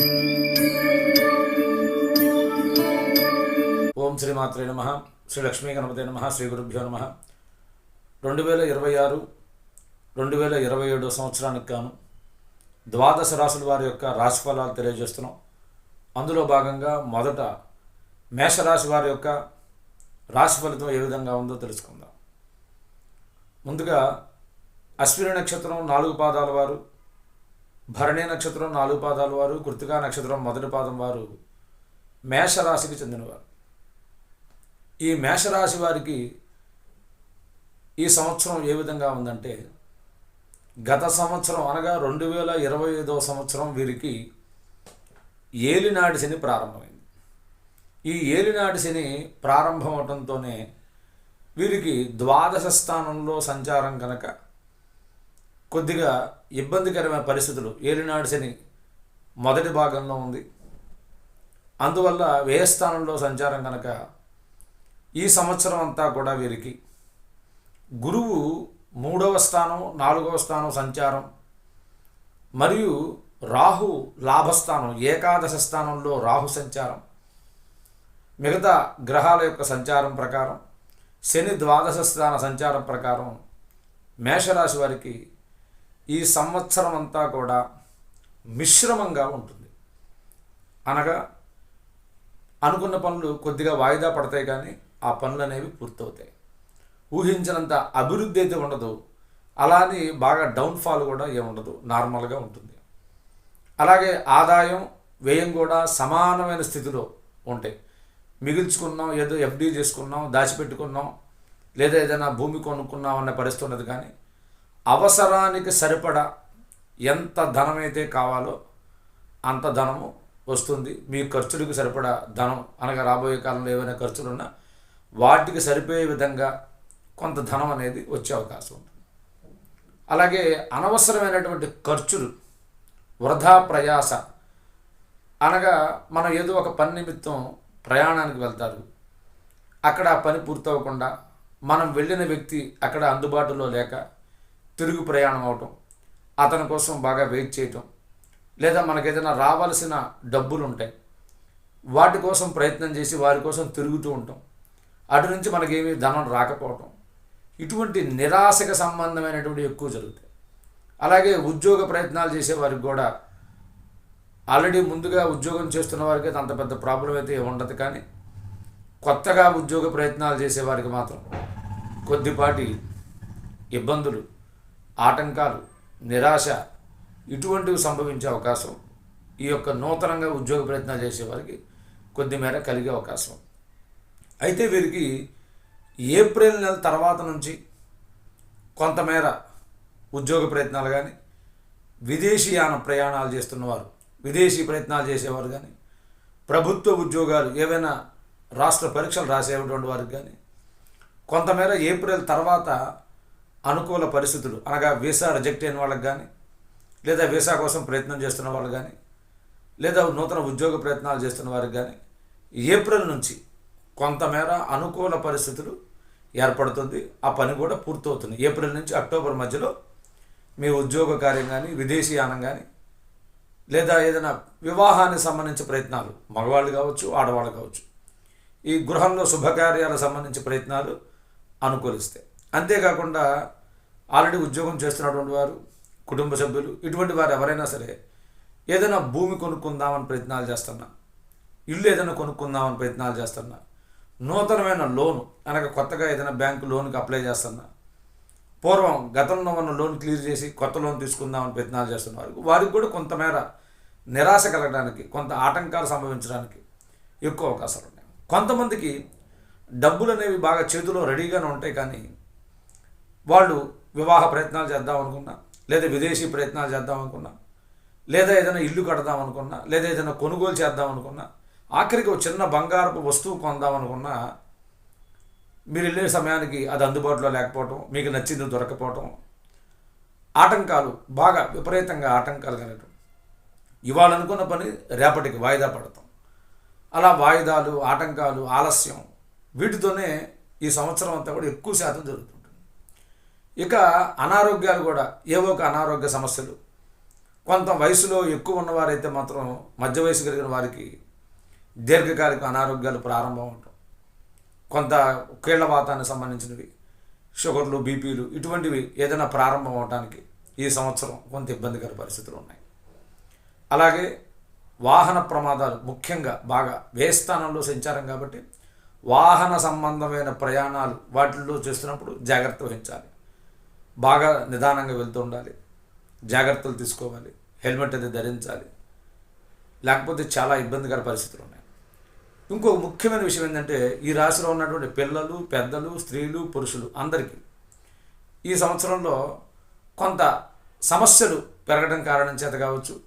ఓం శ్రీమాత్రే నమ. శ్రీ లక్ష్మీ గణపతి నమ. శ్రీ గురుభ్యో నమ. రెండు వేల ఇరవై ఆరు రెండు వేల ఇరవై ఏడు సంవత్సరానికి గాను ద్వాదశ రాశుల వారి యొక్క రాశిఫలాలు తెలియజేస్తున్నాం. అందులో భాగంగా మొదట మేషరాశి వారి యొక్క రాశి ఫలితం ఏ విధంగా ఉందో తెలుసుకుందాం. ముందుగా అశ్విని నక్షత్రం నాలుగు పాదాల వారు భరణి నక్షత్రం నాలుగు పాదాల వారు కృతికా నక్షత్రం మొదటి పాదం వారు మేషరాశికి చెందినవారు. ఈ మేషరాశి వారికి ఈ సంవత్సరం ఏ విధంగా ఉందంటే గత సంవత్సరం అనగా రెండు వేల ఇరవై ఐదవ సంవత్సరం వీరికి ఏలినాటి శని ప్రారంభమైంది. ఈ ఏలినాటి శని ప్రారంభం అవడంతోనే వీరికి ద్వాదశ స్థానంలో సంచారం కనుక కొద్దిగా ఇబ్బందికరమైన పరిస్థితులు. ఏలినాడు శని మొదటి భాగంలో ఉంది. అందువల్ల వ్యయస్థానంలో సంచారం కనుక ఈ సంవత్సరం అంతా కూడా వీరికి. గురువు మూడవ స్థానం నాలుగవ స్థానం సంచారం. మరియు రాహు లాభస్థానం ఏకాదశ స్థానంలో రాహు సంచారం. మిగతా గ్రహాల యొక్క సంచారం ప్రకారం శని ద్వాదశ స్థాన సంచారం ప్రకారం మేషరాశి వారికి ఈ సంవత్సరం అంతా కూడా మిశ్రమంగా ఉంటుంది. అనగా అనుకున్న పనులు కొద్దిగా వాయిదా పడతాయి కానీ ఆ పనులు అనేవి పూర్తవుతాయి. ఊహించినంత అభివృద్ధి అయితే ఉండదు. అలానే బాగా డౌన్ఫాల్ కూడా ఏముండదు నార్మల్గా ఉంటుంది. అలాగే ఆదాయం వ్యయం కూడా సమానమైన స్థితిలో ఉంటాయి. మిగిల్చుకున్నాం ఏదో ఎఫ్డీ చేసుకున్నాం దాచిపెట్టుకున్నాం లేదా ఏదైనా భూమి కొనుక్కున్నాం అనే పరిస్థితి ఉన్నది కానీ అవసరానికి సరిపడా ఎంత ధనం అయితే కావాలో అంత ధనము వస్తుంది. మీ ఖర్చులకు సరిపడా ధనం అనగా రాబోయే కాలంలో ఏవైనా ఖర్చులున్నా వాటికి సరిపోయే విధంగా కొంత ధనం అనేది వచ్చే అవకాశం ఉంటుంది. అలాగే అనవసరమైనటువంటి ఖర్చులు వృధా ప్రయాస అనగా మనం ఏదో ఒక పని నిమిత్తం ప్రయాణానికి వెళ్తారు. అక్కడ ఆ పని పూర్తవకుండా మనం వెళ్ళిన వ్యక్తి అక్కడ అందుబాటులో లేక తిరుగు ప్రయాణం అవటం అతని కోసం బాగా వెయిట్ చేయటం లేదా మనకేదైనా రావాల్సిన డబ్బులు ఉంటాయి వాటి కోసం ప్రయత్నం చేసి వారి కోసం తిరుగుతూ ఉంటాం. అటు నుంచి మనకేమీ ధనం రాకపోవటం. ఇటువంటి నిరాశకు సంబంధమైనటువంటి ఎక్కువ జరుగుతాయి. అలాగే ఉద్యోగ ప్రయత్నాలు చేసే వారికి కూడా ఆల్రెడీ ముందుగా ఉద్యోగం చేస్తున్న వారికి అయితే అంత పెద్ద ప్రాబ్లం అయితే ఉండదు. కానీ కొత్తగా ఉద్యోగ ప్రయత్నాలు చేసే వారికి మాత్రం కొద్దిపాటి ఇబ్బందులు ఆటంకాలు నిరాశ ఇటువంటివి సంభవించే అవకాశం ఈ యొక్క నూతనంగా ఉద్యోగ ప్రయత్నాలు చేసే వారికి కొద్ది మేర కలిగే అవకాశం. అయితే వీరికి ఏప్రిల్ నెల తర్వాత నుంచి కొంతమేర ఉద్యోగ ప్రయత్నాలు కానీ విదేశీయాన ప్రయాణాలు చేస్తున్నవారు విదేశీ ప్రయత్నాలు చేసేవారు కానీ ప్రభుత్వ ఉద్యోగాలు ఏవైనా రాష్ట్ర పరీక్షలు రాసేటువంటి వారికి కానీ కొంతమేర ఏప్రిల్ తర్వాత అనుకూల పరిస్థితులు అనగా వీసా రిజెక్ట్ అయిన వాళ్ళకి కానీ లేదా వీసా కోసం ప్రయత్నం చేస్తున్న వాళ్ళు కానీ లేదా నూతన ఉద్యోగ ప్రయత్నాలు చేస్తున్న వారికి కానీ ఏప్రిల్ నుంచి కొంతమేర అనుకూల పరిస్థితులు ఏర్పడుతుంది. ఆ పని కూడా పూర్తవుతుంది. ఏప్రిల్ నుంచి అక్టోబర్ మధ్యలో మీ ఉద్యోగ కార్యం కానీ విదేశీయానం కానీ లేదా ఏదైనా వివాహానికి సంబంధించి ప్రయత్నాలు మగవాళ్ళు కావచ్చు ఆడవాళ్ళు కావచ్చు ఈ గృహంలో శుభకార్యాలకు సంబంధించి ప్రయత్నాలు అనుకూలిస్తాయి. అంతేకాకుండా ఆల్రెడీ ఉద్యోగం చేస్తున్నటువంటి వారు కుటుంబ సభ్యులు ఇటువంటి వారు ఎవరైనా సరే ఏదైనా భూమి కొనుక్కుందామని ప్రయత్నాలు చేస్తున్నా ఇల్లు ఏదైనా కొనుక్కుందామని ప్రయత్నాలు చేస్తున్నా నూతనమైన లోను అనగా కొత్తగా ఏదైనా బ్యాంకు లోన్కి అప్లై చేస్తున్నా పూర్వం గతంలో ఉన్న లోన్ క్లియర్ చేసి కొత్త లోన్ తీసుకుందామని ప్రయత్నాలు చేస్తున్న వారికి వారికి కూడా కొంతమేర నిరాశ కలగడానికి కొంత ఆటంకాలు సంభవించడానికి ఎక్కువ అవకాశాలు ఉన్నాయి. కొంతమందికి డబ్బులు అనేవి బాగా చేతిలో రెడీగానే ఉంటాయి కానీ వాళ్ళు వివాహ ప్రయత్నాలు చేద్దాం అనుకున్నా లేదా విదేశీ ప్రయత్నాలు చేద్దాం అనుకున్నా లేదా ఏదైనా ఇల్లు కడదాం అనుకున్నా లేదా ఏదైనా కొనుగోలు చేద్దాం అనుకున్నా ఆఖరికి ఒక చిన్న బంగారపు వస్తువు కొందాం అనుకున్నా మీరు వెళ్ళే సమయానికి అది అందుబాటులో లేకపోవటం మీకు నచ్చింది దొరకపోవటం ఆటంకాలు బాగా విపరీతంగా ఆటంకాలు కలగటం. ఇవాళ అనుకున్న పని రేపటికి వాయిదా పడతాం. అలా వాయిదాలు ఆటంకాలు ఆలస్యం వీటితోనే ఈ సంవత్సరం అంతా కూడా ఎక్కువ శాతం జరుగుతుంది. ఇక అనారోగ్యాలు కూడా ఏవో ఒక అనారోగ్య సమస్యలు. కొంత వయసులో ఎక్కువ ఉన్నవారైతే మాత్రం మధ్య వయసు కలిగిన వారికి దీర్ఘకాలిక అనారోగ్యాలు ప్రారంభం అవటం. కొంత కీళ్ళ వాతానికి సంబంధించినవి షుగర్లు బీపీలు ఇటువంటివి ఏదైనా ప్రారంభం అవడానికి ఈ సంవత్సరం కొంత ఇబ్బందికర పరిస్థితులు ఉన్నాయి. అలాగే వాహన ప్రమాదాలు ముఖ్యంగా బాగా వేస్థానంలో సంచారం కాబట్టి వాహన సంబంధమైన ప్రయాణాలు వాటిల్లో చేస్తున్నప్పుడు జాగ్రత్త వహించాలి. బాగా నిదానంగా వెళ్తూ ఉండాలి. జాగ్రత్తలు తీసుకోవాలి. హెల్మెట్ అది ధరించాలి. లేకపోతే చాలా ఇబ్బందికర పరిస్థితులు ఉన్నాయి. ఇంకో ముఖ్యమైన విషయం ఏంటంటే ఈ రాశిలో ఉన్నటువంటి పిల్లలు పెద్దలు స్త్రీలు పురుషులు అందరికీ ఈ సంవత్సరంలో కొంత సమస్యలు పెరగడం కారణం చేత కావచ్చు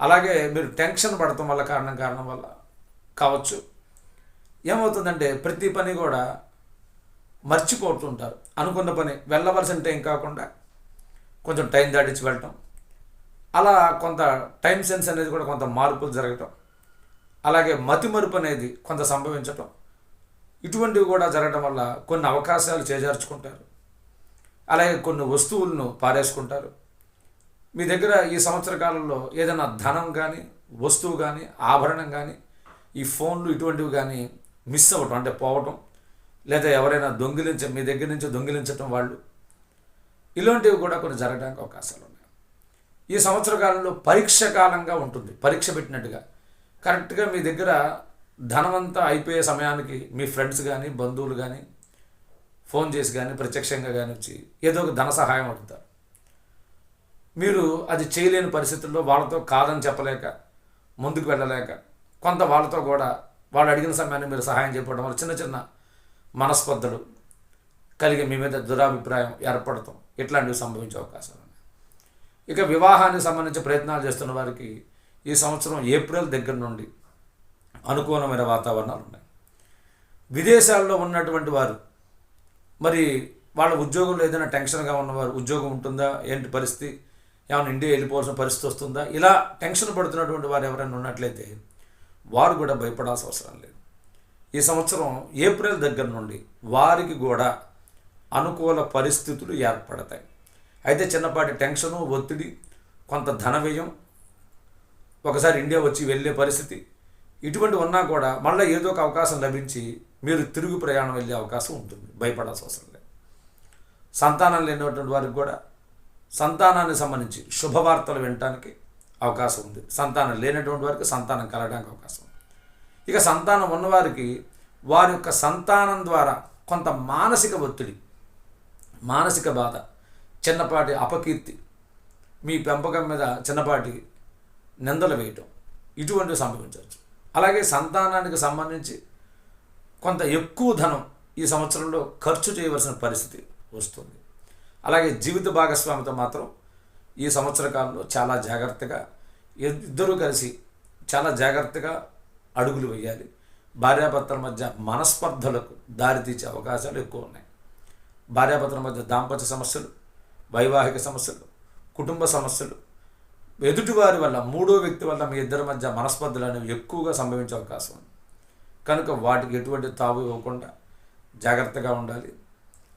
అలాగే మీరు టెన్షన్ పడటం వల్ల కారణం కారణం వల్ల కావచ్చు. ఏమవుతుందంటే ప్రతి పని కూడా మర్చిపోతుంటారు అనుకున్న పని వెళ్ళవలసిన టైం కాకుండా కొంచెం టైం దాటించి వెళ్ళటం. అలా కొంత టైం సెన్స్ అనేది కూడా కొంత మార్పులు జరగటం. అలాగే మతిమరుపు అనేది కొంత సంభవించటం. ఇటువంటివి కూడా జరగడం వల్ల కొన్ని అవకాశాలు చేజార్చుకుంటారు. అలాగే కొన్ని వస్తువులను పారేసుకుంటారు. మీ దగ్గర ఈ సంవత్సర కాలంలో ఏదైనా ధనం కానీ వస్తువు కానీ ఆభరణం కానీ ఈ ఫోన్లు ఇటువంటివి కానీ మిస్ అవ్వటం అంటే పోవటం లేదా ఎవరైనా దొంగిలించ మీ దగ్గర నుంచి దొంగిలించటం వాళ్ళు. ఇలాంటివి కూడా కొన్ని జరగడానికి అవకాశాలు ఉన్నాయి. ఈ సంవత్సర కాలంలో పరీక్ష కాలంగా ఉంటుంది. పరీక్ష పెట్టినట్టుగా. కరెక్ట్గా మీ దగ్గర ధనమంతా అయిపోయే సమయానికి మీ ఫ్రెండ్స్ కానీ బంధువులు కానీ ఫోన్ చేసి కానీ ప్రత్యక్షంగా కానీ వచ్చి ఏదో ఒక ధన సహాయం అడుగుతారు. మీరు అది చేయలేని పరిస్థితుల్లో వాళ్ళతో కాదని చెప్పలేక ముందుకు వెళ్ళలేక కొంత వాళ్ళతో కూడా వాళ్ళు అడిగిన సమయాన్ని మీరు సహాయం చేయడం వల్ల చిన్న చిన్న మనస్పర్ధలు కలిగి మీ మీద దురాభిప్రాయం ఏర్పడటం ఇట్లాంటివి సంభవించే అవకాశాలు ఉన్నాయి. ఇక వివాహానికి సంబంధించి ప్రయత్నాలు చేస్తున్న వారికి ఈ సంవత్సరం ఏప్రిల్ దగ్గర నుండి అనుకూలమైన వాతావరణాలు ఉన్నాయి. విదేశాల్లో ఉన్నటువంటి వారు మరి వాళ్ళ ఉద్యోగంలో ఏదైనా టెన్షన్గా ఉన్నవారు ఉద్యోగం ఉంటుందా? ఏంటి పరిస్థితి? ఏమైనా ఇండియా వెళ్ళిపోవాల్సిన పరిస్థితి వస్తుందా? ఇలా టెన్షన్ పడుతున్నటువంటి వారు ఎవరైనా ఉన్నట్లయితే వారు కూడా భయపడాల్సిన అవసరం లేదు. ఈ సంవత్సరం ఏప్రిల్ దగ్గర నుండి వారికి కూడా అనుకూల పరిస్థితులు ఏర్పడతాయి. అయితే చిన్నపాటి టెన్షను ఒత్తిడి కొంత ధన వ్యయం ఒకసారి ఇండియా వచ్చి వెళ్ళే పరిస్థితి ఇటువంటి ఉన్నా కూడా మళ్ళీ ఏదో ఒక అవకాశం లభించి మీరు తిరుగు ప్రయాణం వెళ్ళే అవకాశం ఉంటుంది. భయపడాల్సిన అవసరం లేదు. సంతానం లేనటువంటి వారికి కూడా సంతానానికి సంబంధించి శుభవార్తలు వినటానికి అవకాశం ఉంది. సంతానం లేనటువంటి వారికి సంతానం కలగడానికి అవకాశం ఉంది ఇక సంతానం ఉన్నవారికి వారి యొక్క సంతానం ద్వారా కొంత మానసిక ఒత్తిడి మానసిక బాధ చిన్నపాటి అపకీర్తి మీ పెంపకం మీద చిన్నపాటి నిందలు వేయటం ఇటువంటివి సంభవించవచ్చు. అలాగే సంతానానికి సంబంధించి కొంత ఎక్కువ ధనం ఈ సంవత్సరంలో ఖర్చు చేయవలసిన పరిస్థితి వస్తుంది. అలాగే జీవిత భాగస్వామితో మాత్రం ఈ సంవత్సర కాలంలో చాలా జాగ్రత్తగా ఇద్దరూ కలిసి చాలా జాగ్రత్తగా అడుగులు వేయాలి. భార్యాభర్తల మధ్య మనస్పర్ధలకు దారితీసే అవకాశాలు ఎక్కువ ఉన్నాయి. భార్యాభర్తల మధ్య దాంపత్య సమస్యలు వైవాహిక సమస్యలు కుటుంబ సమస్యలు. ఎదుటివారి వల్ల మూడో వ్యక్తి వల్ల మీ ఇద్దరి మధ్య మనస్పర్ధలు అనేవి ఎక్కువగా సంభవించే అవకాశం ఉంది. కనుక వాటికి ఎటువంటి తావు ఇవ్వకుండా జాగ్రత్తగా ఉండాలి.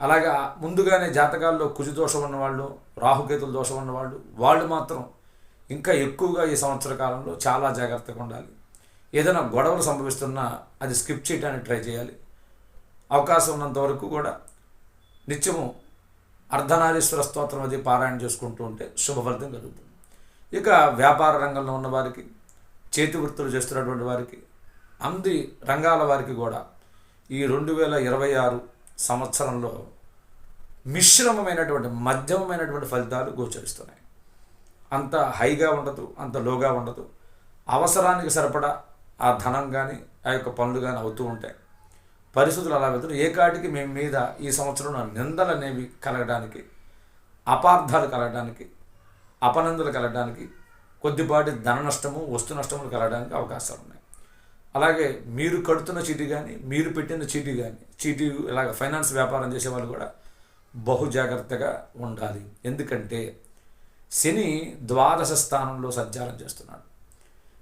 అలాగే ముందుగానే జాతకాల్లో కుజు దోషం ఉన్నవాళ్ళు రాహుకేతుల దోషం ఉన్నవాళ్ళు వాళ్ళు మాత్రం ఇంకా ఎక్కువగా ఈ సంవత్సర కాలంలో చాలా జాగ్రత్తగా ఉండాలి. ఏదైనా గొడవలు సంభవిస్తున్నా అది స్కిప్ చేయడానికి ట్రై చేయాలి. అవకాశం ఉన్నంత వరకు కూడా నిత్యము అర్ధనారీశ్వర స్తోత్రం అది పారాయణ చేసుకుంటూ ఉంటే శుభఫలితం కలుగుతుంది. ఇక వ్యాపార రంగంలో ఉన్న వారికి చేతి వృత్తులు చేస్తున్నటువంటి వారికి అంది రంగాల వారికి కూడా ఈ రెండు వేల ఇరవై ఆరు సంవత్సరంలో మిశ్రమమైనటువంటి మధ్యమమైనటువంటి ఫలితాలు గోచరిస్తున్నాయి. అంత హైగా ఉండదు అంత లోగా ఉండదు. అవసరానికి సరిపడా ఆ ధనం కానీ ఆ యొక్క పనులు కానీ అవుతూ ఉంటాయి. పరిస్థితులు అలా వెళ్తున్నాయి ఏ కాటికి మేము మీద ఈ సంవత్సరంలో నిందలు అనేవి కలగడానికి అపార్థాలు కలగడానికి అపనందులు కలగడానికి కొద్దిపాటి ధన నష్టము వస్తు నష్టములు కలగడానికి అవకాశాలు ఉన్నాయి. అలాగే మీరు కడుతున్న చీటీ కానీ మీరు పెట్టిన చీటీ కానీ చీటీ ఇలాగ ఫైనాన్స్ వ్యాపారం చేసే వాళ్ళు కూడా బహు జాగ్రత్తగా ఉండాలి. ఎందుకంటే శని ద్వాదశ స్థానంలో సంచారం చేస్తున్నాడు.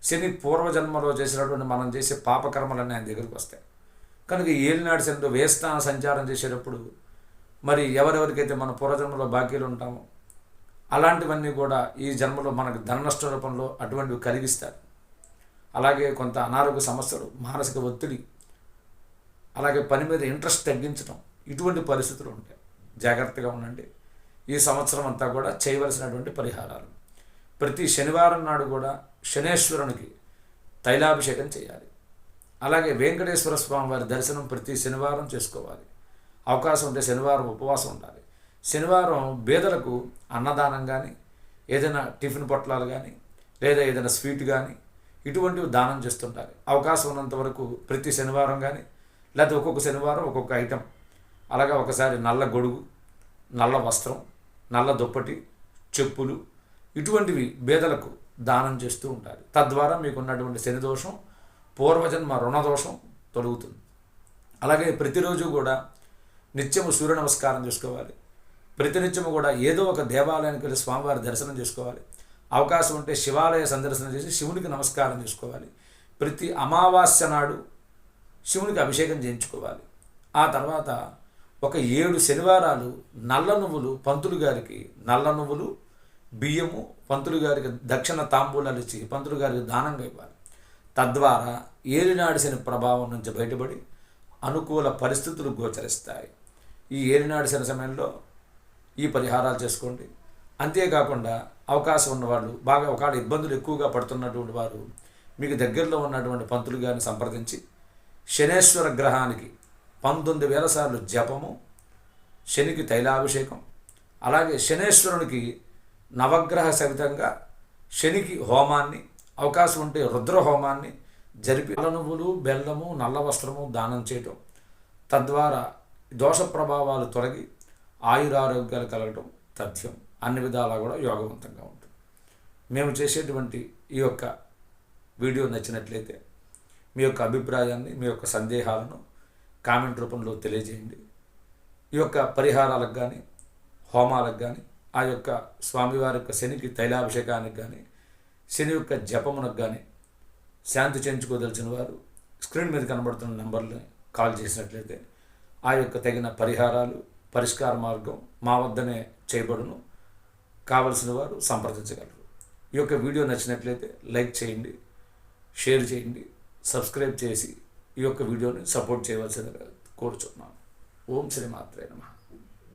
శని పూర్వజన్మలో చేసినటువంటి మనం చేసే పాపకర్మలన్నీ ఆయన దగ్గరికి వస్తాయి. కనుక ఏలినాడు శనితో వేస్తాన సంచారం చేసేటప్పుడు మరి ఎవరెవరికైతే మన పూర్వజన్మలో బాకీలు ఉంటామో అలాంటివన్నీ కూడా ఈ జన్మలో మనకు ధన నష్ట రూపంలో అటువంటివి కలిగిస్తారు. అలాగే కొంత అనారోగ్య సమస్యలు మానసిక ఒత్తిడి అలాగే పని మీద ఇంట్రెస్ట్ తగ్గించడం ఇటువంటి పరిస్థితులు ఉంటాయి. జాగ్రత్తగా ఉండండి. ఈ సంవత్సరం అంతా కూడా చేయవలసినటువంటి పరిహారాలు. ప్రతి శనివారం నాడు కూడా శనేశ్వరునికి తైలాభిషేకం చేయాలి. అలాగే వెంకటేశ్వర స్వామి వారి దర్శనం ప్రతి శనివారం చేసుకోవాలి. అవకాశం ఉంటే శనివారం ఉపవాసం ఉండాలి. శనివారం బేదలకు అన్నదానం కానీ ఏదైనా టిఫిన్ పొట్లాలు కానీ లేదా ఏదైనా స్వీట్ కానీ ఇటువంటివి దానం చేస్తుంటారు అవకాశం ఉన్నంత వరకు ప్రతి శనివారం కానీ లేదా ఒక్కొక్క శనివారం ఒక్కొక్క ఐటెం. అలాగా ఒకసారి నల్ల గొడుగు నల్ల వస్త్రం నల్ల దుప్పటి చెప్పులు ఇటువంటివి బేదలకు దానం చేస్తూ ఉంటారు. తద్వారా మీకు ఉన్నటువంటి శని దోషం పూర్వజన్మ రుణదోషం తొలుగుతుంది. అలాగే ప్రతిరోజు కూడా నిత్యము సూర్య నమస్కారం చేసుకోవాలి. ప్రతినిత్యము కూడా ఏదో ఒక దేవాలయానికి వెళ్ళి స్వామివారి దర్శనం చేసుకోవాలి. అవకాశం ఉంటే శివాలయ సందర్శనం చేసి శివునికి నమస్కారం చేసుకోవాలి. ప్రతి అమావాస్య నాడు శివునికి అభిషేకం చేయించుకోవాలి. ఆ తర్వాత ఒక ఏడు శనివారాలు నల్ల నువ్వులు పంతులు గారికి నల్ల నువ్వులు బియ్యము పంతులు గారికి దక్షిణ తాంబూలాలు ఇచ్చి పంతులు గారికి దానంగా ఇవ్వాలి. తద్వారా ఏలినాడిసిన ప్రభావం నుంచి బయటపడి అనుకూల పరిస్థితులు గోచరిస్తాయి. ఈ ఏలినాడిసిన సమయంలో ఈ పరిహారాలు చేసుకోండి. అంతేకాకుండా అవకాశం ఉన్నవాళ్ళు బాగా ఒకవేళ ఇబ్బందులు ఎక్కువగా పడుతున్నటువంటి వారు మీకు దగ్గరలో ఉన్నటువంటి పంతులు గారిని సంప్రదించి శనేశ్వర గ్రహానికి పంతొమ్మిది వేల సార్లు జపము శనికి తైలాభిషేకం అలాగే శనేశ్వరునికి నవగ్రహ సహితంగా శనికి హోమాన్ని అవకాశం ఉంటే రుద్ర హోమాన్ని జరిపి నువ్వులు బెల్లము నల్ల వస్త్రము దానం చేయటం. తద్వారా దోష ప్రభావాలు తొలగి ఆయురారోగ్యాలు కలగడం తథ్యం. అన్ని విధాలా కూడా యోగవంతంగా ఉంటుంది. మేము చేసేటువంటి ఈ యొక్క వీడియో నచ్చినట్లయితే మీ యొక్క అభిప్రాయాన్ని మీ యొక్క సందేహాలను కామెంట్ రూపంలో తెలియజేయండి. ఈ యొక్క పరిహారాలకు కానీ హోమాలకు కానీ ఆ యొక్క స్వామివారి యొక్క శనికి తైలాభిషేకానికి కానీ శని యొక్క జపమునకు కానీ శాంతి చేయించుకోదలిచిన వారు స్క్రీన్ మీద కనబడుతున్న నెంబర్ని కాల్ చేసినట్లయితే ఆ యొక్క తగిన పరిహారాలు పరిష్కార మార్గం మా వద్దనే చేయబడును. కావలసిన వారు సంప్రదించగలరు. ఈ యొక్క వీడియో నచ్చినట్లయితే లైక్ చేయండి షేర్ చేయండి సబ్స్క్రైబ్ చేసి ఈ యొక్క వీడియోని సపోర్ట్ చేయవలసిందిగా కోరుచున్నాను. ఓం శ్రీ మాత్రే నమ.